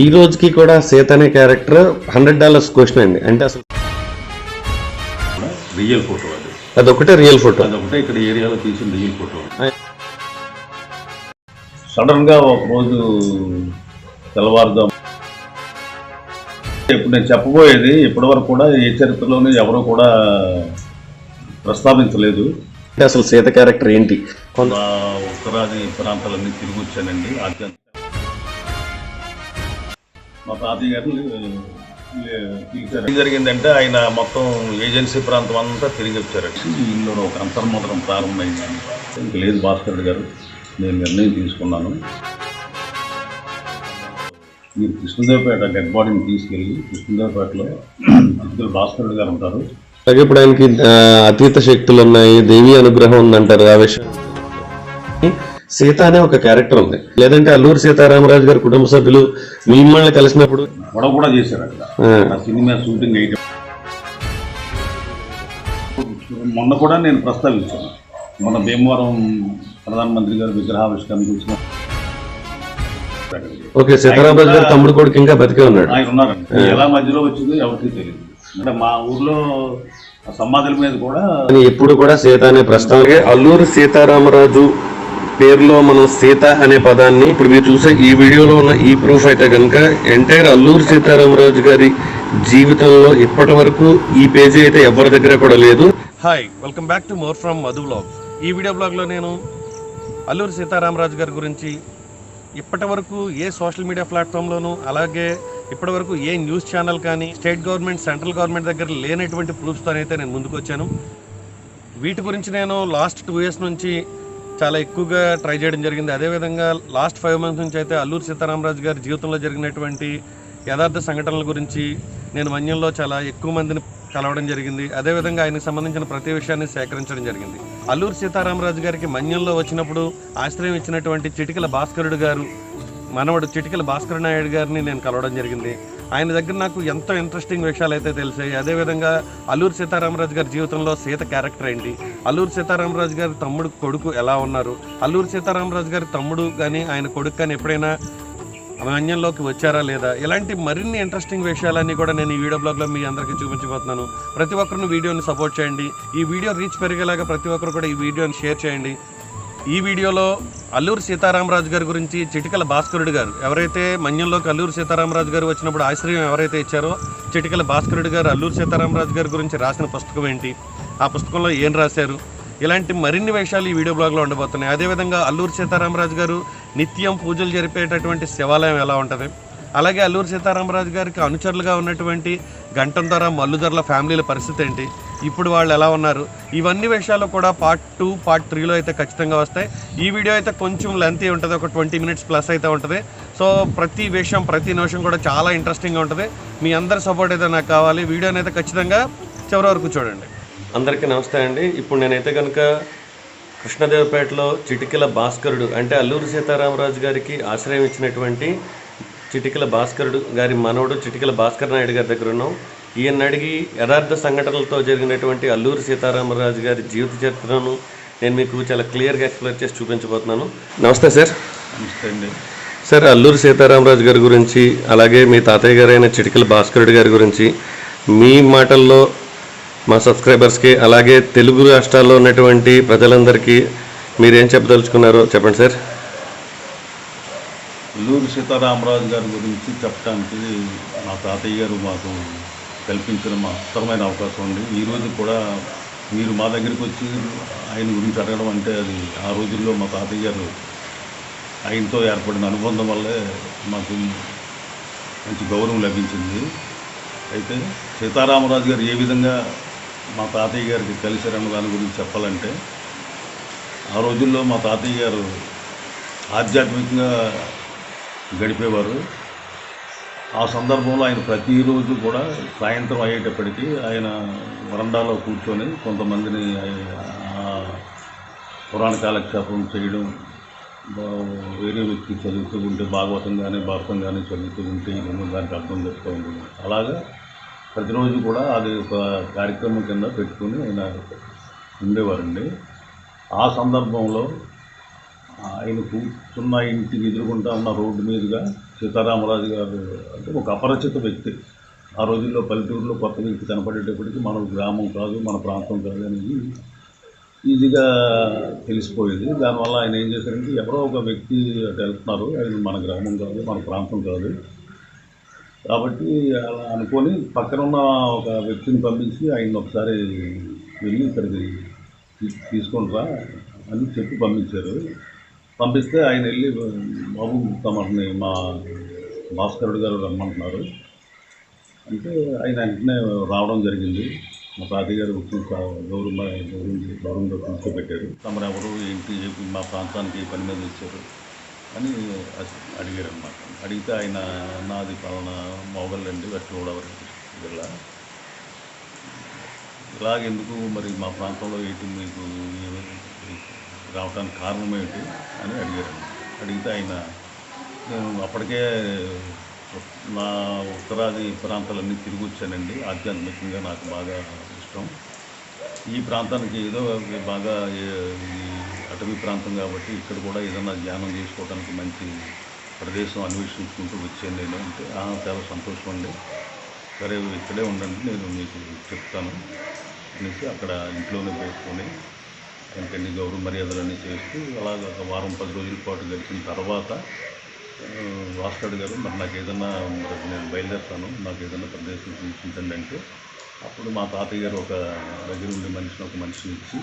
ఈ రోజుకి కూడా సీత అనే క్యారెక్టర్ హండ్రెడ్ డాలర్స్ క్వశ్చన్ అండి. అంటే అసలు రియల్ ఫోటో అది. అదొకటే రియల్ ఫోటో అదొకటే ఇక్కడ ఏరియాలో తీసిన రియల్ ఫోటో సడన్గా ఒక రోజు తెల్లవారుదాం ఇప్పుడు నేను చెప్పబోయేది ఇప్పటి వరకు కూడా ఏ చరిత్రలోనూ ఎవరు కూడా ప్రస్తావించలేదు. అంటే అసలు సీత క్యారెక్టర్ ఏంటి? ఉత్తరాది ప్రాంతాలన్నీ తిరిగి వచ్చానండి. ఆధ్యాత్మిక మా తాతయ్య గారు పిలిచారు ఏం జరిగిందంటే ఆయన మొత్తం ఏజెన్సీ ప్రాంతం అంతా తిరిగి వచ్చారండి ఇందులో ఒక అంతర్మోదనం ప్రారంభమైంది. ఇంక లేదు భాస్కర్ గారు నేను నిర్ణయం తీసుకున్నాను. మీరు కృష్ణదేవపేట డెడ్ బాడీని తీసుకెళ్ళి కృష్ణదేవపేటలో అతిథులు భాస్కర్ గారు ఉంటారు. అలాగే ఇప్పుడు ఆయనకి అతీత శక్తులు ఉన్నాయి దేవి అనుగ్రహం ఉందంటారు ఆ విషయం. సీత అనే ఒక క్యారెక్టర్ ఉంది. లేదంటే అల్లూరు సీతారామరాజు గారి కుటుంబ సభ్యులు మిమ్మల్ని కలిసినప్పుడు గొడవ కూడా చేశారు అక్కడ. సినిమా షూటింగ్ అయితే. మొన్న కూడా నేను ప్రస్తావించాను. మన భీమవరం ప్రధానమంత్రి గారు విగ్రహావిష్కరణ వచ్చిన ఓకే సీతారామరాజు గారి తమ్ముడు కొడుకు ఇంకా బతికే ఉన్నాడు. ఆయన ఉన్నారండి. ఎలా మధ్యలో వచ్చిందో ఎవరికి తెలియదు. అంటే మా ఊర్లో ఆ సమాధుల మీద కూడా ఎప్పుడు కూడా సీత అనే ప్రస్తావన అల్లూరు సీతారామరాజు పేరులో మనం సీత అనే పదాన్ని ఇప్పుడు మీరు చూసే ఈ వీడియోలో ఉన్న ఈ ప్రూఫ్ అయితే కనుక ఎంటైర్ అల్లూరు సీతారామరాజు గారి జీవితంలో ఇప్పటి వరకు ఈ పేజీ అయితే ఎవరి దగ్గర కూడా లేదు. Hi welcome back to more from Madhu vlog ఈ వీడియో బ్లాగ్లో నేను అల్లూరు సీతారామరాజు గారి గురించి ఇప్పటి వరకు ఏ సోషల్ మీడియా ప్లాట్ఫామ్లోనూ అలాగే ఇప్పటి వరకు ఏ న్యూస్ ఛానల్ కానీ స్టేట్ గవర్నమెంట్ సెంట్రల్ గవర్నమెంట్ దగ్గర లేనటువంటి ప్రూఫ్స్తోనైతే నేను ముందుకు వచ్చాను. వీటి గురించి నేను లాస్ట్ టూ ఇయర్స్ నుంచి చాలా ఎక్కువగా ట్రై చేయడం జరిగింది. అదేవిధంగా లాస్ట్ ఫైవ్ మంత్స్ నుంచి అయితే అల్లూరి సీతారామరాజు గారి జీవితంలో జరిగినటువంటి యథార్థ సంఘటనల గురించి నేను మన్యంలో చాలా ఎక్కువ మందిని కలవడం జరిగింది. అదేవిధంగా ఆయనకు సంబంధించిన ప్రతి విషయాన్ని సేకరించడం జరిగింది. అల్లూరి సీతారామరాజు గారికి మన్యంలో వచ్చినప్పుడు ఆశ్రయం ఇచ్చినటువంటి చిటికల భాస్కరుడు గారు మనవడు చిటికల భాస్కర్ నాయుడు గారిని నేను కలవడం జరిగింది. ఆయన దగ్గర నాకు ఎంతో ఇంట్రెస్టింగ్ విషయాలు అయితే తెలిసాయి. అదేవిధంగా అల్లూరి సీతారామరాజు గారి జీవితంలో సీత క్యారెక్టర్ ఏంటి? అల్లూరి సీతారామరాజు గారి తమ్ముడు కొడుకు ఎలా ఉన్నారు? అల్లూరి సీతారామరాజు గారి తమ్ముడు కానీ ఆయన కొడుకు కానీ ఎప్పుడైనా అన్యంలోకి వచ్చారా లేదా? ఇలాంటి మరిన్ని ఇంట్రెస్టింగ్ విషయాలన్నీ కూడా నేను ఈ వీడియో బ్లాగ్లో మీ అందరికీ చూపించబోతున్నాను. ప్రతి ఒక్కరిని వీడియోని సపోర్ట్ చేయండి. ఈ వీడియో రీచ్ పెరిగేలాగా ప్రతి ఒక్కరు కూడా ఈ వీడియోని షేర్ చేయండి. ఈ వీడియోలో అల్లూరు సీతారామరాజు గారి గురించి చిటికల భాస్కరుడు గారు ఎవరైతే మన్యంలోకి అల్లూరు సీతారామరాజు గారు వచ్చినప్పుడు ఆశ్రయం ఎవరైతే ఇచ్చారో చిటికల భాస్కరుడు గారు అల్లూరు సీతారామరాజు గారి గురించి రాసిన పుస్తకం ఏంటి? ఆ పుస్తకంలో ఏం రాశారు? ఇలాంటి మరిన్ని విషయాలు ఈ వీడియో బ్లాగ్లో ఉండబోతున్నాయి. అదేవిధంగా అల్లూరు సీతారామరాజు గారు నిత్యం పూజలు జరిపేటటువంటి శివాలయం ఎలా ఉంటుంది? అలాగే అల్లూరు సీతారామరాజు గారికి అనుచరులుగా ఉన్నటువంటి గంటం మల్లుదొరల మల్లుధరల ఫ్యామిలీల పరిస్థితి ఏంటి? ఇప్పుడు వాళ్ళు ఎలా ఉన్నారు? ఇవన్నీ విషయాలు కూడా పార్ట్ టూ పార్ట్ త్రీలో అయితే ఖచ్చితంగా వస్తాయి. ఈ వీడియో అయితే కొంచెం లెంతీ ఉంటుంది. ఒక ట్వంటీ మినిట్స్ ప్లస్ అయితే ఉంటుంది. సో ప్రతి విషయం ప్రతి నిమిషం కూడా చాలా ఇంట్రెస్టింగ్గా ఉంటుంది. మీ అందరి సపోర్ట్ అయితే నాకు కావాలి. వీడియోని అయితే ఖచ్చితంగా చివరి వరకు చూడండి. అందరికీ నమస్తే అండి. ఇప్పుడు నేనైతే కనుక కృష్ణదేవపేటలో చిటికల భాస్కరుడు అంటే అల్లూరి సీతారామరాజు గారికి ఆశ్రయం ఇచ్చినటువంటి చిటికల భాస్కరుడు గారి మనవడు చిటికల భాస్కర్ నాయుడు గారి దగ్గర ఉన్నాం. ఈయన అడిగి యథార్థ సంఘటనలతో జరిగినటువంటి అల్లూరి సీతారామరాజు గారి జీవిత చరిత్రను నేను మీకు చాలా క్లియర్గా ఎక్స్ప్లెయిన్ చేసి చూపించబోతున్నాను. నమస్తే సార్. నమస్తే అండి. సార్ అల్లూరి సీతారామరాజు గారి గురించి అలాగే మీ తాతయ్య గారైన చిటికల భాస్కరుడు గారి గురించి మీ మాటల్లో మా సబ్స్క్రైబర్స్కి అలాగే తెలుగు రాష్ట్రాల్లో ఉన్నటువంటి ప్రజలందరికీ మీరేం చెప్పదలుచుకున్నారో చెప్పండి సార్. అల్లూరి సీతారామరాజు గారి గురించి చెప్పడానికి మా తాతయ్య గారు మాకు కల్పించిన మా అవకాశం ఉంది. ఈ రోజు కూడా మీరు మా దగ్గరికి వచ్చి ఆయన గురించి అడగడం అంటే అది ఆ రోజుల్లో మా తాతయ్య గారు ఆయనతో ఏర్పడిన అనుబంధం వల్లే మాకు మంచి గౌరవం లభించింది. అయితే సీతారామరాజు గారు ఏ విధంగా మా తాతయ్య గారికి కలిశారన్న దాని గురించి చెప్పాలంటే ఆ రోజుల్లో మా తాతయ్య గారు ఆధ్యాత్మికంగా గడిపేవారు. ఆ సందర్భంలో ఆయన ప్రతిరోజు కూడా సాయంత్రం అయ్యేటప్పటికీ ఆయన వరండాలో కూర్చొని కొంతమందిని పురాణ కాలక్షేపం చేయడం వేరే వ్యక్తి చదువుతూ ఉంటే భాగవతం కానీ భారతం కానీ చదువుతూ ఉంటే ఏమో దానికి అర్థం చెప్తూ ఉంటుంది అలాగా ప్రతిరోజు కూడా అది ఒక కార్యక్రమం కింద పెట్టుకుని ఆయన ఉండేవారండి. ఆ సందర్భంలో ఆయన కూర్చున్న ఇంటికి ఎదురుకుంటా ఉన్న రోడ్డు మీదుగా సీతారామరాజు గారు అంటే ఒక అపరిచిత వ్యక్తి. ఆ రోజుల్లో పల్లెటూరులో కొత్త వ్యక్తి కనపడేటప్పటికి మన గ్రామం కాదు మన ప్రాంతం కాదు అనేది ఈజీగా తెలిసిపోయేది. దానివల్ల ఆయన ఏం చేశారంటే ఎవరో ఒక వ్యక్తి అటు వెళ్తున్నారు. ఆయన మన గ్రామం కాదు మన ప్రాంతం కాదు. కాబట్టి అలా అనుకొని పక్కన ఉన్న ఒక వ్యక్తిని పంపించి ఆయన ఒకసారి వెళ్ళి ఇక్కడికి తీసుకుంటారా అని చెప్పి పంపించారు. పంపిస్తే ఆయన వెళ్ళి బాబు తమని మా భాస్కరుడు గారు రమ్మంటున్నారు. అంటే ఆయన వెంటనే రావడం జరిగింది. మా తాతయ్య గారు గౌరవ గౌరవం గౌరవంగా కూర్చోబెట్టారు తమరు ఎవరు ఏంటి చెప్పి మా ప్రాంతానికి పని మీద వచ్చారు? అని అడిగారు అన్నమాట అడిగితే ఆయన నాది పలానా మొగల్ అండి వెస్ట్ గోదావరి జిల్లా. ఇలాగెందుకు? మరి మా ప్రాంతంలో ఏంటి మీకు రావడానికి కారణం ఏంటి అని అడిగారు అడిగితే ఆయన నేను అప్పటికే నా ఉత్తరాది ప్రాంతాలన్నీ తిరిగి వచ్చానండి. ఆధ్యాత్మికంగా నాకు బాగా ఇష్టం. ఈ ప్రాంతానికి ఏదో బాగా ఈ అటవీ ప్రాంతం కాబట్టి ఇక్కడ కూడా ఏదైనా ధ్యానం చేసుకోవడానికి మంచి ప్రదేశం అన్వేషించుకుంటూ వచ్చాను నేను. అంటే "ఆ, చాలా సంతోషం అండి. సరే ఇక్కడే ఉండండి. నేను మీకు చెప్తాను. అనేసి అక్కడ ఇంట్లోనే పెట్టుకొని ఇంకన్ని గౌరవ మర్యాదలన్నీ చేస్తూ అలాగ ఒక వారం పది రోజుల పాటు గడిచిన తర్వాత ఆ, గారు మరి నాకు ఏదన్నా మరి నేను బయలుదేరుతాను నాకు ఏదైనా ప్రదేశం చూపించండి అంటే అప్పుడు మా తాతయ్య గారు ఒక దగ్గర ఉండే మనిషిని ఒక మనిషిని ఇచ్చి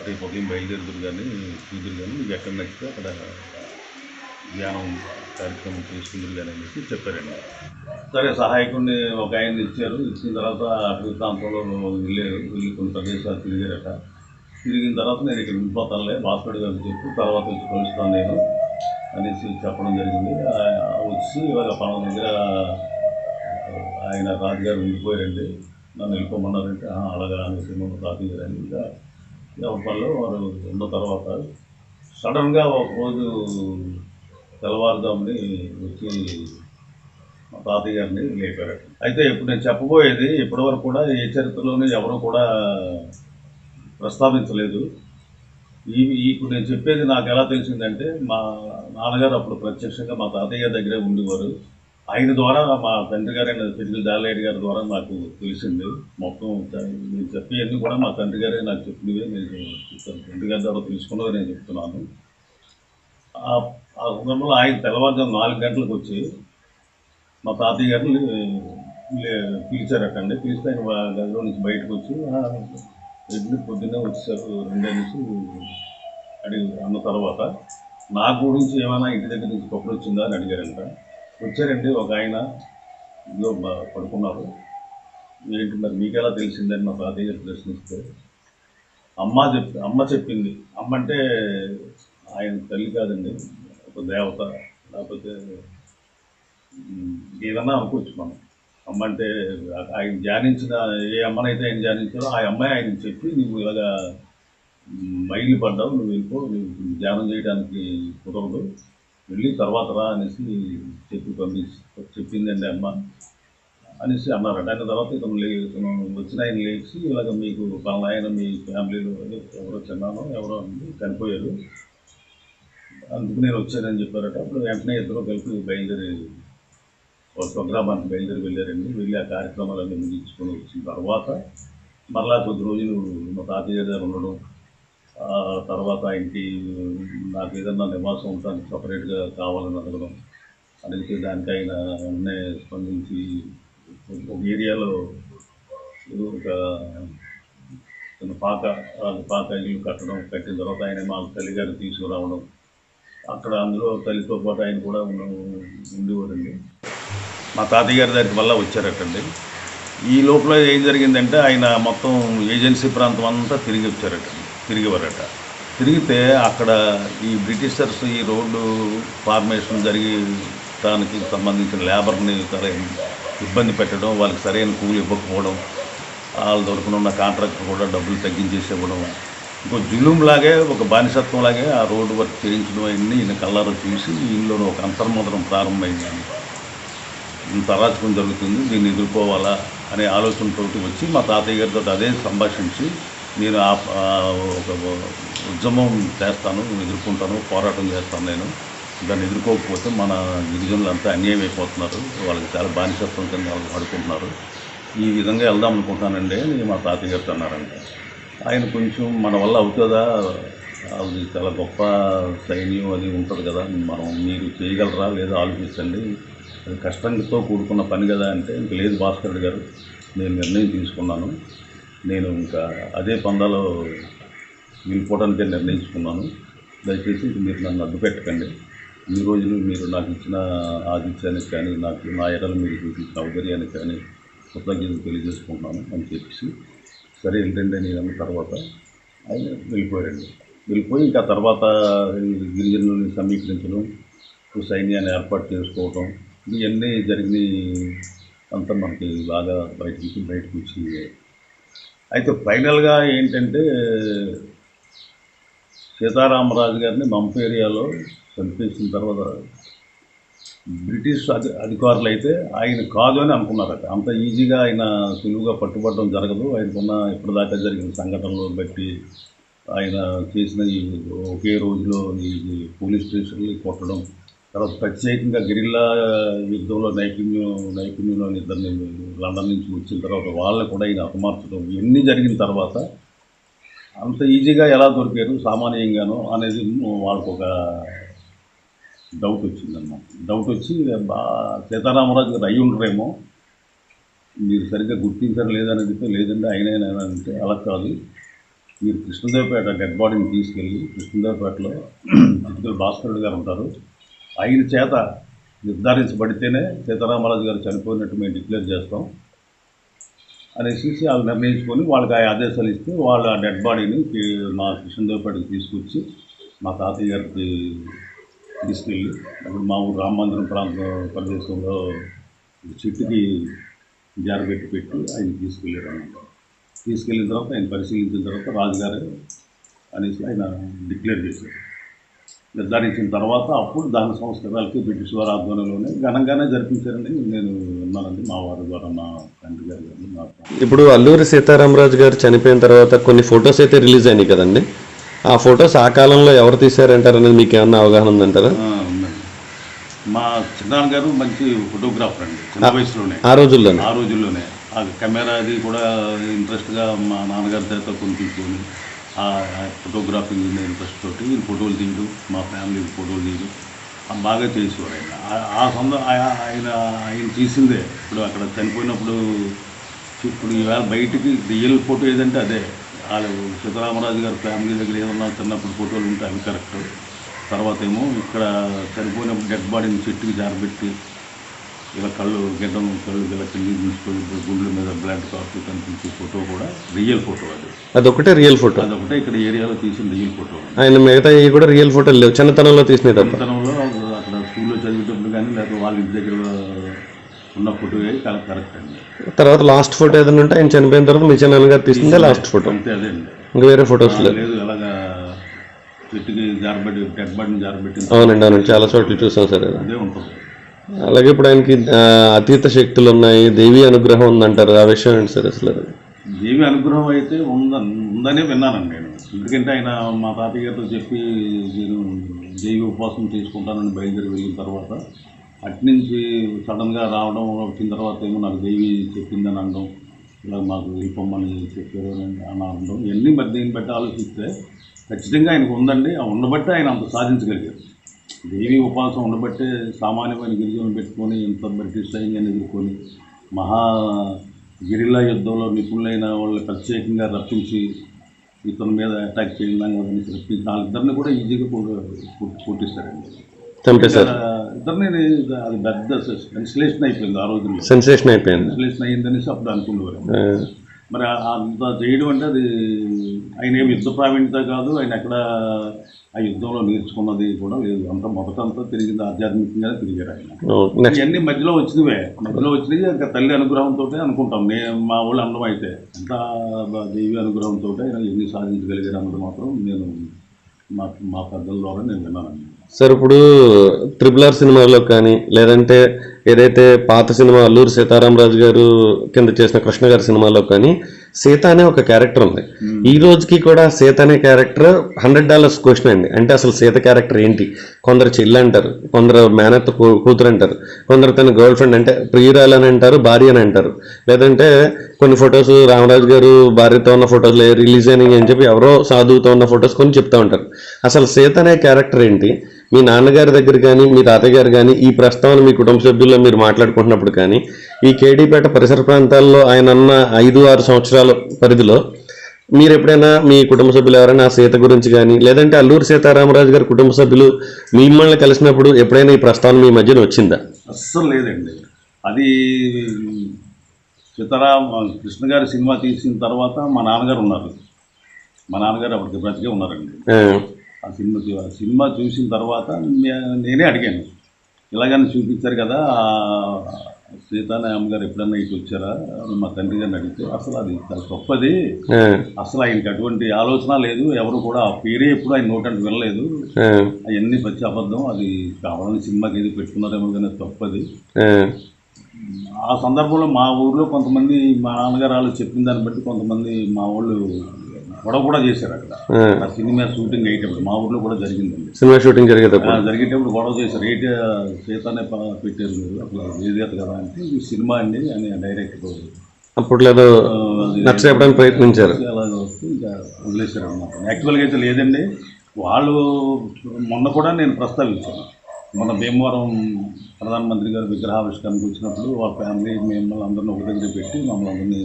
రేపు ఉదయం బయలుదేరుదురు కానీ చూదురు కానీ మీకు ఎక్కడ నచ్చితే అక్కడ ధ్యానం కార్యక్రమం చేసుకుందరు కానీ చెప్పి చెప్పారండి. సరే సహాయకుడిని ఒక ఆయన ఇచ్చారు. ఇచ్చిన తర్వాత అటు ప్రాంతంలో వెళ్ళారు వెళ్ళి కొన్ని ప్రదేశాలు తిరిగారట. తిరిగిన తర్వాత నేను ఇక్కడ ఉండిపోతానులే భాస్కర్ గారికి చెప్పి తర్వాత వచ్చి కలుస్తాను నేను అనేసి చెప్పడం జరిగింది. వచ్చి ఇవాళ పలానా దగ్గర ఆయన రాజుగారు ఉండిపోయారండి. నన్ను వెళ్ళిపోమన్నారంటే అలాగా అనేసి మొన్న తాతయ్య గారు అని. ఇంకా ఎవరి పనిలో వారు ఉన్న తర్వాత సడన్గా ఒక రోజు తెల్లవారుదామని వచ్చి మా తాతయ్య గారిని లేపారట. అయితే ఇప్పుడు నేను చెప్పబోయేది ఇప్పటివరకు కూడా ఏ చరిత్రలోనే ఎవరు కూడా ప్రస్తావించలేదు. ఈ ఇప్పుడు నేను చెప్పేది నాకు ఎలా తెలిసిందంటే మా నాన్నగారు అప్పుడు ప్రత్యక్షంగా మా తాతయ్య గారి దగ్గరే ఉండేవారు. ఆయన ద్వారా మా తండ్రి గారైన తిరిగి దాలయ్య గారి ద్వారా నాకు తెలిసింది. మొత్తం నేను చెప్పేవన్నీ కూడా మా తండ్రి గారే నాకు చెప్పినవి. నేను తండ్రి గారి ద్వారా తెలుసుకున్నవి నేను చెప్తున్నాను. ఆ- సందర్భంలో ఆయన తెల్లవారుజాము నాలుగు గంటలకు వచ్చి మా తాతయ్య గారిని పిలిచారటండి. పిలిస్తే ఆయన గదిలో నుంచి బయటకు వచ్చి "ఆ, పొద్దున్నే వచ్చేసారు రెండే అడిగి అన్న తర్వాత నా గురించి ఏమైనా ఇంటి దగ్గర నుంచి కబురు వచ్చిందా? అని అడిగారంట. వచ్చారండి ఒక ఆయన ఇందులో పడుకున్నారు. ఏంటి మరి మీకెలా తెలిసిందని మా తాతయ్య ప్రశ్నిస్తే అమ్మ చెప్పి అమ్మ చెప్పింది. అమ్మ అంటే ఆయన తల్లి కాదండి ఒక దేవత. లేకపోతే ఏదన్నా అనుకోవచ్చు మనం. అమ్మ అంటే ఆయన ధ్యానించిన ఏ అమ్మనైతే ఆయన ధ్యానించారో ఆ అమ్మాయి ఆయన చెప్పి నువ్వు ఇలాగా మైలు పడ్డావు నువ్వు వెళ్ళిపో నువ్వు ధ్యానం చేయడానికి కుదరదు వెళ్ళి తర్వాత రా అనేసి చెప్పి పంపించి చెప్పిందండి అమ్మ. అనేసి అన్నారు దాని తర్వాత ఇతను లే ఇతను వచ్చిన ఆయన లేచి ఇలాగ మీకు పలానా ఆయన మీ ఫ్యామిలీలో ఎవరో చిన్నానో ఎవరో చనిపోయారు. అందుకు నేను వచ్చానని చెప్పారట. అప్పుడు వెంటనే ఇద్దరు కలిపి బయలుదేరి ఒక స్వగ్రామానికి బయలుదేరి వెళ్ళారండి. వెళ్ళి ఆ కార్యక్రమాలన్నీ ముగించుకొని వచ్చిన తర్వాత మరలా కొద్ది రోజులు మా తాతయ్య గారు ఉండడం తర్వాత ఆయనకి నాకు ఏదన్నా నివాసం ఉండడానికి సపరేట్గా కావాలని అడగడం అడిగితే దానికి ఆయన వెంటనే స్పందించి ఒక ఏరియాలో ఒక చిన్న పాక పాక ఇల్లు కట్టడం కట్టిన తర్వాత ఆయన మా తల్లిగారు తీసుకురావడం అక్కడ అందులో తల్లితో పాటు ఆయన కూడా ఉండేవారండి. మా తాతయ్య గారి దగ్గరికి వల్ల వచ్చారటండి. ఈ లోపల ఏం జరిగిందంటే ఆయన మొత్తం ఏజెన్సీ ప్రాంతం అంతా తిరిగి వచ్చారట తిరిగేవారట తిరిగితే అక్కడ ఈ బ్రిటిషర్స్ ఈ రోడ్డు ఫార్మేషన్ జరిగి దానికి సంబంధించిన లేబర్ని సరైన ఇబ్బంది పెట్టడం వాళ్ళకి సరైన కూలి ఇవ్వకపోవడం వాళ్ళ తరపున ఉన్న కాంట్రాక్ట్ కూడా డబ్బులు తగ్గించేసి ఇవ్వడం ఇంకో జులుం లాగే ఒక బానిసత్వం లాగే ఆ రోడ్డు వర్క్ చేయించడం అవన్నీ ఈయన కళ్ళారా చూసి ఈయనలో ఒక అంతర్మోదనం ప్రారంభమైంది ఇంత జరుగుతుంది దీన్ని ఎదుర్కోవాలా అనే ఆలోచనతో వచ్చి మా తాతయ్య గారితో అదే సంభాషించి నేను ఆ ఒక ఉద్యమం చేస్తాను ఎదుర్కొంటాను పోరాటం చేస్తాను నేను. దాన్ని ఎదుర్కోకపోతే మన గిరిజనులు అంతా అన్యాయం అయిపోతున్నారు వాళ్ళకి చాలా బానిసత్వం కింద వాళ్ళు ఆడుకుంటున్నారు. ఈ విధంగా వెళ్దాం అనుకుంటానండి అని మా తాతయ్య గారితో అన్నారండి ఆయన కొంచెం మన వల్ల అవుతుందా అది చాలా గొప్ప సైన్యం అది ఉంటుంది కదా మనం మీరు చేయగలరా లేదా ఆలోచించండి. అది కష్టంతో కూడుకున్న పని కదా అంటే ఇంక లేదు భాస్కర్ గారు నేను నిర్ణయం తీసుకున్నాను. నేను ఇంకా అదే పందాలో వెళ్ళిపోవడానికే నిర్ణయించుకున్నాను. దయచేసి మీరు నన్ను అడ్డు పెట్టకండి. ఈ రోజులు మీరు నాకు ఇచ్చిన ఆతిథ్యానికి కానీ నాకు నా ఎడలు మీరు చూపించిన ఔదర్యానికి కానీ కృతజ్ఞతలు తెలియజేసుకుంటున్నాను అని చెప్పేసి. సరే ఏంటంటే నేను అన్న తర్వాత ఆయన వెళ్ళిపోయాడు వెళ్ళిపోయి ఇంకా తర్వాత గిరిజనుల్ని గిరిజనులను సమీకరించడం సైన్యాన్ని ఏర్పాటు చేసుకోవటం ఇవన్నీ జరిగినాయి. అంతా మనకి బాగా బయటికి బయటకు వచ్చింది అయితే ఫైనల్గా ఏంటంటే సీతారామరాజు గారిని మంప ఏరియాలో చంపేసిన తర్వాత బ్రిటిష్ అధి అధికారులు అయితే ఆయన కాదు అని అనుకున్నారట. అంత ఈజీగా ఆయన సులువుగా పట్టుబడడం జరగదు. ఆయనకున్న ఇప్పటిదాకా జరిగిన సంఘటనలు బట్టి ఆయన చేసిన ఈ ఒకే రోజులో ఈ పోలీస్ స్టేషన్లు కొట్టడం తర్వాత ప్రత్యేకంగా గిరిల్లా యుద్ధంలో నైపుణ్యం నైపుణ్యంలో ఇద్దరిని లండన్ నుంచి వచ్చిన తర్వాత వాళ్ళని కూడా ఆయన అపమార్చడం ఇవన్నీ జరిగిన తర్వాత అంత ఈజీగా ఎలా దొరికారు సామాన్యంగానో అనేది వాళ్ళకు ఒక డౌట్ వచ్చిందన్నమాట. డౌట్ వచ్చి బా సీతారామరాజు గారు అయి ఉండరేమో మీరు సరిగ్గా గుర్తించారు లేదని చెప్తే లేదంటే ఆయన అంటే అలా కాదు. మీరు కృష్ణదేవపేట డెడ్ బాడీని తీసుకెళ్ళి కృష్ణదేవపేటలో చిటికల్ భాస్కరుడు గారు ఉంటారు. ఆయన చేత నిర్ధారించబడితేనే సీతారామరాజు గారు చనిపోయినట్టు మేము డిక్లేర్ చేస్తాం అనేసి వాళ్ళు నిర్ణయించుకొని వాళ్ళకి ఆ ఆదేశాలు ఇస్తే వాళ్ళు ఆ డెడ్ బాడీని మా కృష్ణదేవపేటకి తీసుకొచ్చి మా తాతయ్య గారికి తీసుకెళ్ళి అప్పుడు మా ఊరు రామ మందిరం ప్రాంత ప్రదేశంలో చెట్టుకి జారబెట్టి పెట్టి ఆయన తీసుకెళ్ళారు అన్నమాట తీసుకెళ్ళిన తర్వాత ఆయన పరిశీలించిన తర్వాత రాజుగారు అనేసి ఆయన డిక్లేర్ చేశారు. నిర్ధారించిన తర్వాత అప్పుడు దాని సంస్కారాలకి బ్రిటిష్ వారి ఆధ్వర్యంలోనే ఘనంగానే జరిపించారని నేను విన్నానండి. మా వారి ద్వారా మా తండ్రి గారు కానీ ఇప్పుడు అల్లూరి సీతారామరాజు గారు చనిపోయిన తర్వాత కొన్ని ఫొటోస్ అయితే రిలీజ్ అయినాయి కదండి. ఆ ఫొటోస్ ఆ కాలంలో ఎవరు తీశారంటారు అనేది మీకు ఏమన్నా అవగాహన ఉందంటారా? మా చిన్నాన్న గారు మంచి ఫోటోగ్రాఫర్ అండి చిన్న వయసులోనే. ఆ రోజుల్లోనే? ఆ రోజుల్లోనే. ఆ కెమెరా అది కూడా ఇంట్రెస్ట్గా మా నాన్నగారి చేత కొనిపించుకొని ఆ ఫోటోగ్రఫీ మీద ఇంట్రెస్ట్ తోటి వీళ్ళు ఫోటోలు తీయడం మా ఫ్యామిలీ ఫోటోలు తీయడం బాగా చేసేవారు ఆయన. ఆ- సొంత ఆయన ఆయన తీసిందే ఇప్పుడు అక్కడ చనిపోయినప్పుడు ఇప్పుడు ఈవేళ బయటికి రియల్ ఫోటో ఏదంటే అదే. వాళ్ళు సీతారామరాజు గారి ఫ్యామిలీ దగ్గర ఏమన్నా చిన్నప్పుడు ఫోటోలు ఉంటే అవి కరెక్ట్ తర్వాత ఏమో ఇక్కడ చనిపోయినప్పుడు డెడ్ బాడీని చెట్టుకి జారబెట్టి ఇలా కళ్ళు గిడ్డం కళ్ళు ఇలా కింది తీసుకొని గుండెల మీద బ్లడ్ కాఫీ కనిపించే ఫోటో కూడా రియల్ ఫోటో అది. అదొకటే రియల్ ఫోటో. అదొకటే ఇక్కడ ఏరియాలో తీసిన రియల్ ఫోటో ఆయన మిగతా కూడా రియల్ ఫోటోలు లేవు. చిన్నతనంలో తప్ప. చిన్నతనంలో అక్కడ స్కూల్లో చదివేటప్పుడు కానీ లేకపోతే వాళ్ళ ఇంటి దగ్గర ఉన్న ఫోటో కరెక్ట్ అండి. తర్వాత లాస్ట్ ఫోటో ఏదైనా ఉంటే ఆయన చనిపోయిన తర్వాత మీ చిన్న గారు తీసిందే లాస్ట్ ఫోటో. అంతే అదే అండి. ఇంకా వేరే ఫొటోస్ లేదు ఎలాగా చెట్టుకి జారబెట్టి డెడ్ బాడీని జారబెట్టిన అవునండి అవునండి. చాలా చోట్ల చూసాం సార్. అదే ఉంటుంది. అలాగే ఇప్పుడు ఆయనకి అతీత శక్తులు ఉన్నాయి దేవి అనుగ్రహం ఉందంటారు ఆ విషయం ఏంటి సార్ అసలు? దేవి అనుగ్రహం అయితే ఉందని ఉందనే విన్నానండి నేను. ఎందుకంటే ఆయన మా తాతయ్య గారితో చెప్పి నేను దేవి ఉపవాసం చేసుకుంటానని బయలుదేరి వెళ్ళిన తర్వాత అట్నుంచి సడన్గా రావడం వచ్చిన తర్వాత ఏమో నాకు దేవి చెప్పిందని అనడం ఇలా మాకు వెళ్ళిపోమ్మని చెప్పారు అని అనడం ఇవన్నీ మరి దీన్ని బట్టి ఆలోచిస్తే ఖచ్చితంగా ఆయనకు ఉందండి. ఆ ఉండబట్టే ఆయన అంత సాధించగలిగారు. దేవి ఉపవాసం ఉండబట్టే సామాన్యమైన గిరిజనులు పెట్టుకొని ఇంత బ్రిటిష్ సైన్యాన్ని ఎదుర్కొని మహా గిరిల్లా యుద్ధంలో నిపుణులైన వాళ్ళని ప్రత్యేకంగా రప్పించి ఇతని మీద అటాక్ చేయడం రప్పించి వాళ్ళిద్దరిని కూడా ఈజీగా పుట్టిస్తారండి ఇద్దరిని అది పెద్ద సెన్సిలేషన్ అయిపోయింది ఆ రోజుల్లో. సెన్సేషన్ అయిపోయింది సెన్సిలేషన్ అయ్యిందనేసి అప్పుడు అనుకునేవారు. ఆ, మరి ఆ- అంత చేయడం అంటే అది ఆయన ఏమి యుద్ధ ప్రావీణ్యత కాదు ఆయన ఎక్కడ ఆ యుద్ధంలో నేర్చుకున్నది కూడా లేదు. అంత మొదట అంతా తిరిగింది ఆధ్యాత్మికంగానే తిరిగారు ఆయన. ఇవన్నీ మధ్యలో వచ్చినవే. మధ్యలో వచ్చినవి ఇంకా తల్లి అనుగ్రహంతో అనుకుంటాం. నేను మా ఊళ్ళో అందం అయితే. ఎంత దేవి అనుగ్రహంతో ఆయన ఎన్ని సాధించగలిగారు అన్నది మాత్రం నేను మా మా పెద్దల ద్వారా నేను విన్నానండి. సార్ ఇప్పుడు ట్రిపుల్ ఆర్ సినిమాలో కానీ లేదంటే ఏదైతే పాత సినిమా అల్లూరి సీతారామరాజు గారు కింద చేసిన కృష్ణ గారి సినిమాలో కానీ సీత అనే ఒక క్యారెక్టర్ ఉంది. ఈ రోజుకి కూడా సీత అనే క్యారెక్టర్ హండ్రెడ్ డాలర్స్ క్వశ్చన్ అండి అంటే అసలు సీత క్యారెక్టర్ ఏంటి? కొందరు చెల్లి అంటారు కొందరు మేనత్త కూ- కూతురు అంటారు కొందరు తన గర్ల్ ఫ్రెండ్ అంటే ప్రియురాలు అని అంటారు భార్య అని అంటారు. లేదంటే కొన్ని ఫొటోస్ రామరాజు గారు భార్యతో ఉన్న ఫొటోస్ రిలీజ్ అయినాయి అని చెప్పి ఎవరో సాధువుతో ఉన్న ఫొటోస్ కొన్ని చెప్తా ఉంటారు. అసలు సీత అనే క్యారెక్టర్ ఏంటి? మీ నాన్నగారి దగ్గర కానీ మీ తాతయ్య గారు కానీ ఈ ప్రస్తావన మీ కుటుంబ సభ్యుల్లో మీరు మాట్లాడుకుంటున్నప్పుడు కానీ ఈ కేడీపేట పరిసర ప్రాంతాల్లో ఆయన అన్న ఐదు ఆరు సంవత్సరాల పరిధిలో మీరు ఎప్పుడైనా మీ కుటుంబ సభ్యులు ఎవరైనా ఆ సీత గురించి కానీ లేదంటే అల్లూరి సీతారామరాజు గారి కుటుంబ సభ్యులు మిమ్మల్ని కలిసినప్పుడు ఎప్పుడైనా ఈ ప్రస్తావన మీ మధ్యన వచ్చిందా? అస్సలు లేదండి. అది సీతారాం కృష్ణ గారి సినిమా తీసిన తర్వాత మా నాన్నగారు ఉన్నారు. మా నాన్నగారు అప్పటికి బ్రతికే ఉన్నారండి. ఆ, సినిమా చూ- సినిమా చూసిన తర్వాత నేనే అడిగాను. ఇలాగని చూపించారు కదా సీతానే అమ్మగారు ఎప్పుడన్నా ఇటు వచ్చారా మా తండ్రి గారిని అడిగితే అసలు అది చాలా గొప్పది. అసలు ఆయనకి అటువంటి ఆలోచన లేదు. ఎవరు కూడా ఆ పేరే ఎప్పుడు ఆయన నోటంటే వినలేదు. అవన్నీ పచ్చి అబద్ధం. అది కావాలని సినిమాకి ఏది పెట్టుకున్నారేమో కానీ తప్పది. ఆ సందర్భంలో మా ఊర్లో కొంతమంది మా నాన్నగారు వాళ్ళు చెప్పిన దాన్ని బట్టి కొంతమంది మా వాళ్ళు గొడవ కూడా చేశారు అక్కడ. ఆ. సినిమా షూటింగ్ అయ్యేటప్పుడు మా ఊర్లో కూడా జరిగిందండి. సినిమా షూటింగ్ ఆ, జరిగేటప్పుడు జరిగేటప్పుడు గొడవ చేశారు. ఏంటి ఆ సీతానే ప- పెట్టారు మీరు అసలు ఏదేత కదా అంటే ఇది సినిమా అండి అని డైరెక్టర్ అప్పట్లో ఏదో నచ్చ చెప్పడానికి ప్రయత్నించారు. అలాగ వస్తే ఇంకా వదిలేశారు అనమాట యాక్చువల్గా అయితే లేదండి. వాళ్ళు మొన్న కూడా నేను ప్రస్తావించాను. మొన్న భీమవరం ప్రధానమంత్రి గారు విగ్రహావిష్కరణకు వచ్చినప్పుడు వాళ్ళ ఫ్యామిలీ మిమ్మల్ని అందరిని ఒక దగ్గర పెట్టి మమ్మల్ని అందరినీ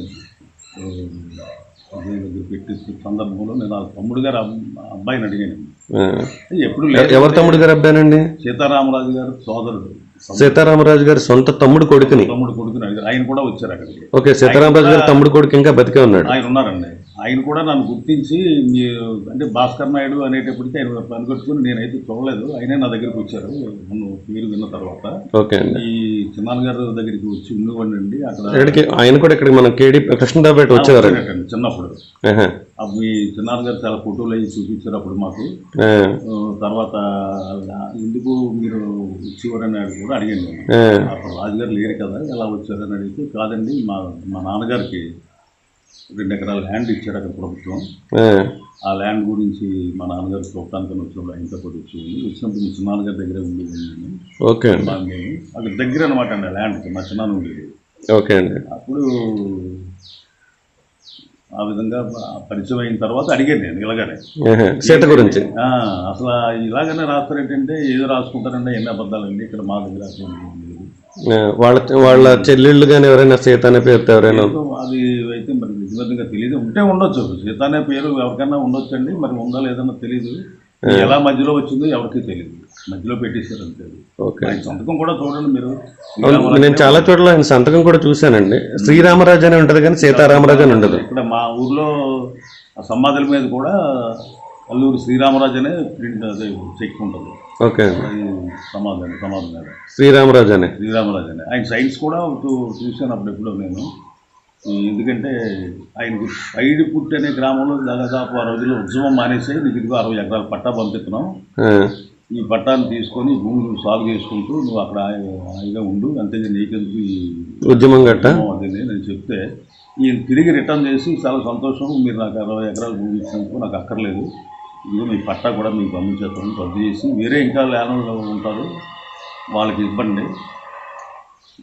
ఆ, దగ్గర పెట్టి సందర్భంలో నేను ఆ తమ్ముడు గారు అబ్- అబ్బాయిని అడిగాను. ఎప్పుడు ఎవరు తమ్ముడు గారు అబ్బాయినండి? సీతారామరాజు గారు సోదరుడు. సీతారామరాజు గారి సొంత తమ్ముడు కొడుకుని? తమ్ముడు కొడుకుని ఆయన కూడా వచ్చారు అక్కడికి. ఓకే సీతారామరాజు గారి తమ్ముడు కొడుకు ఇంకా బతికే ఉన్నాడు. ఆయన ఉన్నారండి. ఆయన కూడా నన్ను గుర్తించి మీరు అంటే భాస్కర్ నాయుడు అనేటప్పటికీ ఆయన పనికొచ్చుకుని నేనైతే చూడలేదు. ఆయనే నా దగ్గరికి వచ్చారు. మొన్న పేరు విన్న తర్వాత. ఓకే అండి. ఈ చిన్నాన్న గారి దగ్గరికి వచ్చి ఉండేవాడిని అక్కడ ఇక్కడికి ఆయన కూడా ఇక్కడ మన కేడి కృష్ణదాపేట వచ్చేవారు. చిన్నప్పుడు. ఈ చిన్నాన్న గారు చాలా ఫోటోలు అవి చూపించారు అప్పుడు మాకు తర్వాత ఎందుకు మీరు వచ్చేవారని కూడా అడిగాను అప్పుడు రాజుగారు లేరు కదా ఎలా వచ్చారని అడిగితే కాదండి మా మా నాన్నగారికి రెండు ఎకరాల ల్యాండ్ ఇచ్చాడు అక్కడ ప్రభుత్వం. ఆ, ఆ ల్యాండ్ గురించి మా నాన్నగారు చూడటానికి వచ్చినప్పుడు ఆయనతో పాటు వచ్చి వచ్చినప్పుడు మీ చిన్నాన్నగారి దగ్గర ఉండి నేను ఓకే అక్కడ దగ్గర అనమాట అండి ల్యాండ్కి మా చిన్నాన్న ఉండేది. ఓకే అండి. అప్పుడు ఆ విధంగా పరిచయం అయిన తర్వాత అడిగాను నేను ఇలాగనే. సీత గురించి. ఆ, అసలు ఇలాగనే రాస్తారేంటంటే ఏదో రాసుకుంటారంటే ఎన్ని అబద్ధాలండి ఇక్కడ మా దగ్గర అసలు ఆ, వాళ్ళ వాళ్ళ చెల్లెళ్ళు కానీ ఎవరైనా సీత అనే పేరుతో ఎవరైనా అది అయితే మరి నిజంగా తెలియదు. ఉంటే ఉండొచ్చు. సీత అనే పేరు ఎవరికైనా ఉండొచ్చు అండి మరి ఉందా లేదన్నా తెలియదు ఎలా మధ్యలో వచ్చిందో ఎవరికి తెలియదు మధ్యలో పెట్టేశారు అంతే. ఓకే. సంతకం కూడా చూడండి మీరు. నేను చాలా చోట్ల ఆయన సంతకం కూడా చూశానండి. శ్రీరామరాజు అని ఉంటది కానీ సీతారామరాజు అని ఉండదు. ఇక్కడ మా ఊర్లో సమాధుల మీద కూడా అల్లూరు శ్రీరామరాజు అనే ప్రింట్ అదే చెక్ ఉంటుంది. ఓకే. అండి అది సమాధి సమాధి మీద శ్రీరామరాజు అని శ్రీరామరాజు అని ఆయన సైన్స్ కూడా చూశాను అప్పుడు ఎప్పుడో నేను. ఎందుకంటే ఆయనకు పైడి పుట్టి అనే గ్రామంలో దాదాపు ఆ రోజుల్లో ఉద్యమం మానేసి నీకు అరవై ఎకరాల పట్టా పంపిస్తున్నాం. ఈ పట్టాన్ని తీసుకొని భూమి నువ్వు సాగు చేసుకుంటూ నువ్వు అక్కడ హాయి- హాయిగా ఉండు. అంతేగా నీకెందుకు ఈ ఉద్యమం గట్ట? ఉద్యమం అది నేను చెప్తే ఈయన తిరిగి రిటర్న్ చేసి చాలా సంతోషం. మీరు నాకు అరవై ఎకరాలు భూమి ఇచ్చినందుకు నాకు అక్కర్లేదు. ఇదిగో మీ పట్టా కూడా మీకు పంపించేస్తాను. రద్దు చేసి వేరే ఇంకా ల్యాండ్లో ఉంటారు వాళ్ళకి ఇవ్వండి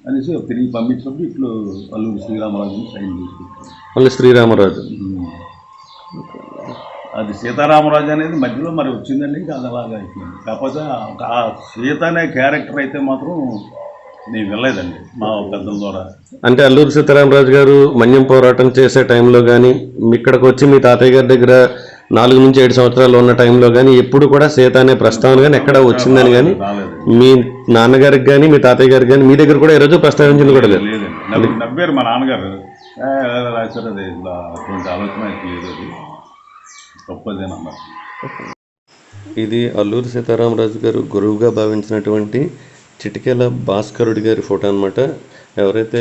అనేసి తిరిగి పంపించినప్పుడు ఇట్లు అల్లూరి శ్రీరామరాజుని సైన్ చేసుకుంటారు మళ్ళీ శ్రీరామరాజు. అది సీతారామరాజు అనేది మధ్యలో మరి వచ్చిందండి ఇంకా అది అలాగా అయిపోయింది. కాకపోతే ఆ- ఆ సీత అనే క్యారెక్టర్ అయితే మాత్రం నేను వెళ్ళలేదండి మా పెద్దల ద్వారా. అంటే అల్లూరి సీతారామరాజు గారు మన్యం పోరాటం చేసే టైంలో కానీ ఇక్కడికి వచ్చి మీ తాతయ్య గారి దగ్గర నాలుగు నుంచి ఏడు సంవత్సరాలు ఉన్న టైంలో కానీ ఎప్పుడు కూడా సీత అనే ప్రస్తావన కానీ ఎక్కడ వచ్చిందని కానీ మీ నాన్నగారికి కానీ మీ తాతయ్య గారికి కానీ మీ దగ్గర కూడా ఈ రోజు ప్రస్తావించింది కూడా లేదు. నవ్వారు మా నాన్నగారు. "ఏ, ఎలా రాశారు అది? ఇలా అటువంటి ఆలోచన అయితే లేదు అది. గొప్పదేనన్నారు ఇది అల్లూరి సీతారామరాజు గారు గురువుగా భావించినటువంటి చిటికెల భాస్కరుడి గారి ఫోటో అనమాట ఎవరైతే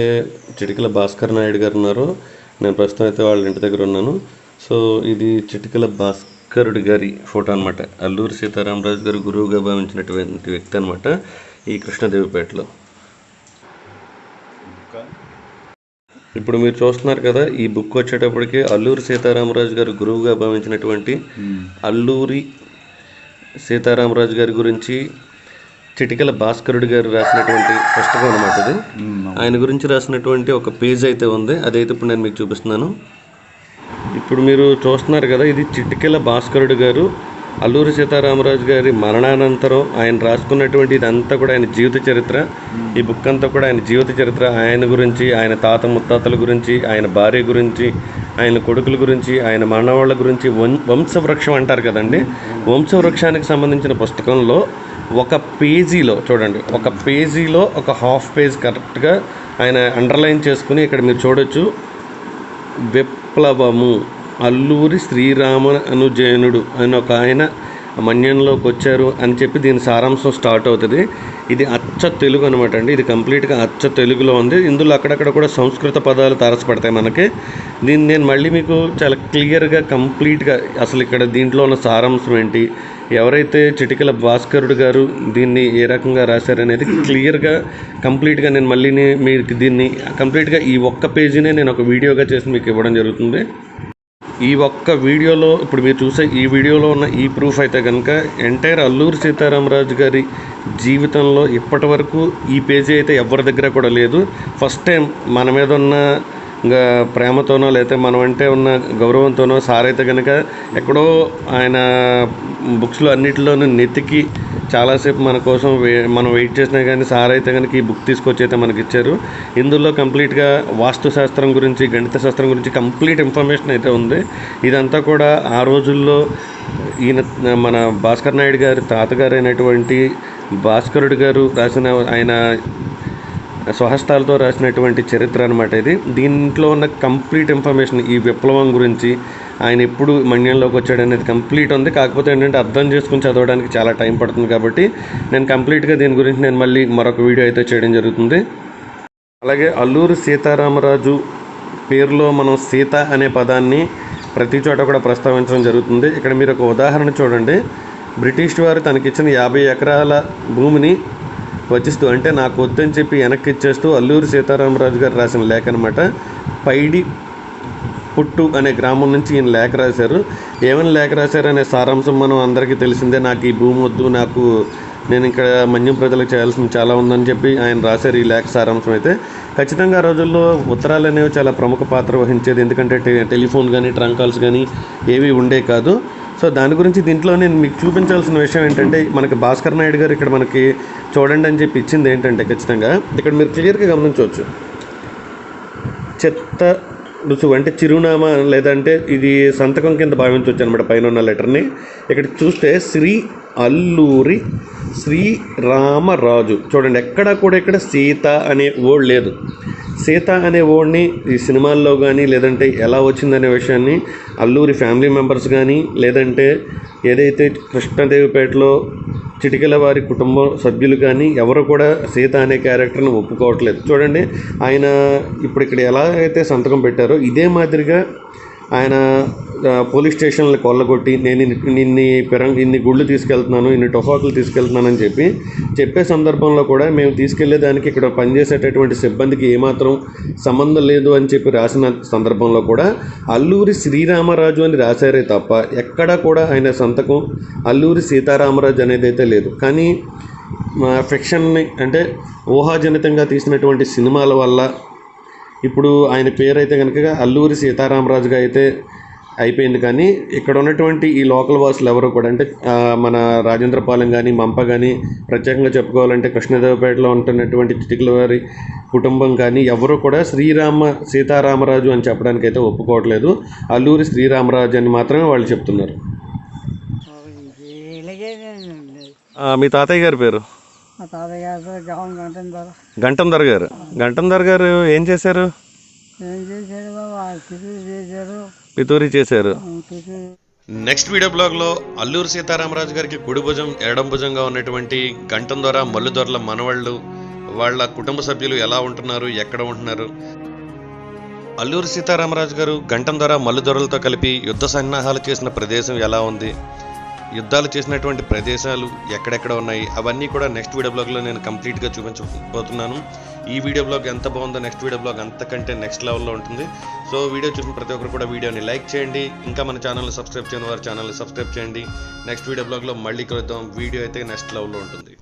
చిటికెల భాస్కర్ నాయుడు గారు ఉన్నారో నేను ప్రస్తుతం అయితే వాళ్ళ ఇంటి దగ్గర ఉన్నాను. సో ఇది చిటికెల భాస్కరుడి గారి ఫోటో అనమాట అల్లూరి సీతారామరాజు గారు గురువుగా భావించినటువంటి వ్యక్తి అనమాట ఈ కృష్ణదేవిపేటలో. ఇప్పుడు మీరు చూస్తున్నారు కదా ఈ బుక్ వచ్చేటప్పటికి అల్లూరి సీతారామరాజు గారు గురువుగా భావించినటువంటి అల్లూరి సీతారామరాజు గారి గురించి చిటికల భాస్కరుడు గారు రాసినటువంటి పుస్తకం అనమాట ఇది. ఆయన గురించి రాసినటువంటి ఒక పేజ్ అయితే ఉంది. అదైతే ఇప్పుడు నేను మీకు చూపిస్తున్నాను. ఇప్పుడు మీరు చూస్తున్నారు కదా ఇది చిటికెల భాస్కరుడు గారు అల్లూరి సీతారామరాజు గారి మరణానంతరం ఆయన రాసుకున్నటువంటి ఇదంతా కూడా ఆయన జీవిత చరిత్ర. ఈ బుక్ అంతా కూడా ఆయన జీవిత చరిత్ర. ఆయన గురించి ఆయన తాత ముత్తాతల గురించి ఆయన భార్య గురించి ఆయన కొడుకుల గురించి ఆయన మనవాళ్ళ గురించి వం- వంశవృక్షం అంటారు కదండి. వంశవృక్షానికి సంబంధించిన పుస్తకంలో ఒక పేజీలో చూడండి ఒక పేజీలో ఒక హాఫ్ పేజ్ కరెక్ట్గా ఆయన అండర్లైన్ చేసుకుని ఇక్కడ మీరు చూడొచ్చు. విప్లవము. అల్లూరి శ్రీరామ అనుజయనుడు అని ఒక ఆయన మన్యంలోకి వచ్చారు అని చెప్పి దీని సారాంశం స్టార్ట్ అవుతుంది. ఇది అచ్చ తెలుగు అనమాట అండి. ఇది కంప్లీట్గా అచ్చ తెలుగులో ఉంది. ఇందులో అక్కడక్కడ కూడా సంస్కృత పదాలు తారసపడతాయి మనకి. దీన్ని నేను మళ్ళీ మీకు చాలా క్లియర్గా కంప్లీట్గా అసలు ఇక్కడ దీంట్లో ఉన్న సారాంశం ఏంటి? ఎవరైతే చిటికల భాస్కరుడు గారు దీన్ని ఏ రకంగా రాశారనేది క్లియర్గా కంప్లీట్గా నేను మళ్ళీ మీకు దీన్ని కంప్లీట్గా ఈ ఒక్క పేజీనే నేను ఒక వీడియోగా చేసి మీకు ఇవ్వడం జరుగుతుంది. ఈ ఒక్క వీడియోలో ఇప్పుడు మీరు చూసే ఈ వీడియోలో ఉన్న ఈ ప్రూఫ్ అయితే కనుక ఎంటైర్ అల్లూరు సీతారామరాజు గారి జీవితంలో ఇప్పటి వరకు ఈ పేజీ అయితే ఎవరి దగ్గర కూడా లేదు. ఫస్ట్ టైం మన మీద ఉన్న ఇంకా ప్రేమతోనో లేకపోతే మనం అంటే ఉన్న గౌరవంతోనో సార్ అయితే కనుక ఎక్కడో ఆయన బుక్స్లో అన్నిటిలోనూ నెతికి చాలాసేపు మన కోసం వే మనం వెయిట్ చేసినా కానీ సార్ అయితే కనుక ఈ బుక్ తీసుకొచ్చి అయితే మనకి ఇచ్చారు ఇందులో కంప్లీట్గా వాస్తు శాస్త్రం గురించి గణిత శాస్త్రం గురించి కంప్లీట్ ఇన్ఫర్మేషన్ అయితే ఉంది. ఇదంతా కూడా ఆ రోజుల్లో ఈయన మన భాస్కర్ నాయుడు గారి తాతగారు అయినటువంటి భాస్కరుడు గారు రాసిన ఆయన స్వహస్తాలతో రాసినటువంటి చరిత్ర అనమాట ఇది. దీంట్లో ఉన్న కంప్లీట్ ఇన్ఫర్మేషన్ ఈ విప్లవం గురించి ఆయన ఎప్పుడు మన్యంలోకి వచ్చాడు అనేది కంప్లీట్ ఉంది. కాకపోతే ఏంటంటే అర్థం చేసుకుని చదవడానికి చాలా టైం పడుతుంది కాబట్టి నేను కంప్లీట్గా దీని గురించి నేను మళ్ళీ మరొక వీడియో అయితే చేయడం జరుగుతుంది. అలాగే అల్లూరు సీతారామరాజు పేరులో మనం సీత అనే పదాన్ని ప్రతి చోట కూడా ప్రస్తావించడం జరుగుతుంది. ఇక్కడ మీరు ఒక ఉదాహరణ చూడండి. బ్రిటిష్ వారు తనకిచ్చిన యాభై ఎకరాల భూమిని వచ్చిస్తూ అంటే నాకు వద్దని చెప్పి వెనక్కి ఇచ్చేస్తూ అల్లూరి సీతారామరాజు గారు రాసిన లేఖ అనమాట పైడి పుట్టు అనే గ్రామం నుంచి ఈయన లేఖ రాశారు. ఏమైనా లేఖ రాశారనే సారాంశం మనం అందరికీ తెలిసిందే. నాకు ఈ భూమి వద్దు నాకు నేను ఇక్కడ మన్యం ప్రజలకు చేయాల్సింది చాలా ఉందని చెప్పి ఆయన రాశారు ఈ లేఖ సారాంశం అయితే. ఖచ్చితంగా ఆ రోజుల్లో ఉత్తరాలు అనేవి చాలా ప్రముఖ పాత్ర వహించేది. ఎందుకంటే టె- టెలిఫోన్ కానీ ట్రంక్ కాల్స్ కానీ ఏవి ఉండే కాదు. సో దాని గురించి దీంట్లో నేను మీకు చూపించాల్సిన విషయం ఏంటంటే మనకి భాస్కర్ నాయుడు గారు ఇక్కడ మనకి చూడండి అని చెప్పి ఇచ్చింది ఏంటంటే ఖచ్చితంగా ఇక్కడ మీరు క్లియర్గా గమనించవచ్చు. చెత్త రుజువు అంటే చిరునామా లేదంటే ఇది సంతకం కింద భావించవచ్చు అనమాట పైన ఉన్న లెటర్ని. ఇక్కడ చూస్తే శ్రీ అల్లూరి శ్రీరామరాజు. చూడండి ఎక్కడ కూడా ఇక్కడ సీత అనే వర్డ్ లేదు. సీత అనే వర్డ్ని ఈ సినిమాల్లో కానీ లేదంటే ఎలా వచ్చిందనే విషయాన్ని అల్లూరి ఫ్యామిలీ మెంబర్స్ కానీ లేదంటే ఏదైతే కృష్ణదేవిపేటలో చిటికల వారి కుటుంబ సభ్యులు కానీ ఎవరు కూడా సీత అనే క్యారెక్టర్ని ఒప్పుకోవట్లేదు. చూడండి ఆయన ఇప్పుడు ఇక్కడ ఎలా అయితే సంతకం పెట్టారో ఇదే మాదిరిగా ఆయన పోలీస్ స్టేషన్లు కొల్లగొట్టి నేను ఇన్ని- ఇన్ని పెరం ఇన్ని గుళ్ళు తీసుకెళ్తున్నాను ఇన్ని టొఫాకులు తీసుకెళ్తున్నానని చెప్పి చెప్పే సందర్భంలో కూడా మేము తీసుకెళ్ళేదానికి ఇక్కడ పనిచేసేటటువంటి సిబ్బందికి ఏమాత్రం సంబంధం లేదు అని చెప్పి రాసిన సందర్భంలో కూడా అల్లూరి శ్రీరామరాజు అని రాశారే తప్ప ఎక్కడా కూడా ఆయన సంతకం అల్లూరి సీతారామరాజు అనేది అయితే లేదు. కానీ మా ఫిక్షన్ని అంటే ఊహాజనితంగా తీసినటువంటి సినిమాల వల్ల ఇప్పుడు ఆయన పేరు అయితే కనుక అల్లూరి సీతారామరాజుగా అయితే అయిపోయింది. కానీ ఇక్కడ ఉన్నటువంటి ఈ లోకల్ వాసులు ఎవరు కూడా అంటే మన రాజేంద్రపాలెం కానీ మంప కానీ ప్రత్యేకంగా చెప్పుకోవాలంటే కృష్ణదేవపేటలో ఉంటున్నటువంటి చిటికల వారి కుటుంబం కానీ ఎవరు కూడా శ్రీరామ సీతారామరాజు అని చెప్పడానికి అయితే ఒప్పుకోవట్లేదు. అల్లూరి శ్రీరామరాజు అని మాత్రమే వాళ్ళు చెప్తున్నారు. మీ తాతయ్య గారి పేరు? గంటందర్ గారు గంటందర్ గారు ఏం చేశారు? పితూరి చేశారు. నెక్స్ట్ వీడియో బ్లాగ్లో అల్లూరు సీతారామరాజు గారికి కుడి భుజం ఎడం భుజంగా ఉన్నటువంటి గంటం ద్వారా మల్లు దొరల మనవాళ్ళు వాళ్ళ కుటుంబ సభ్యులు ఎలా ఉంటున్నారు ఎక్కడ ఉంటున్నారు? అల్లూరు సీతారామరాజు గారు గంటం ద్వారా మల్లుదొరలతో కలిపి యుద్ధ సన్నాహాలు చేసిన ప్రదేశం ఎలా ఉంది? యుద్ధాలు చేసినటువంటి ప్రదేశాలు ఎక్కడెక్కడ ఉన్నాయి? అవన్నీ కూడా నెక్స్ట్ వీడియో బ్లాగ్లో నేను కంప్లీట్గా చూపించబోతున్నాను. ఈ వీడియో బ్లాగ్ ఎంత బాగుందో నెక్స్ట్ వీడియో బ్లాగ్ అంతకంటే నెక్స్ట్ లెవెల్లో ఉంటుంది. సో వీడియో చూసిన ప్రతి ఒక్కరు కూడా వీడియోని లైక్ చేయండి. ఇంకా మన ఛానల్ని సబ్స్క్రైబ్ చేయని వారి ఛానల్ని సబ్స్క్రైబ్ చేయండి. నెక్స్ట్ వీడియో బ్లాగ్లో మళ్ళీ కలుద్దాం. వీడియో అయితే నెక్స్ట్ లెవెల్లో ఉంటుంది.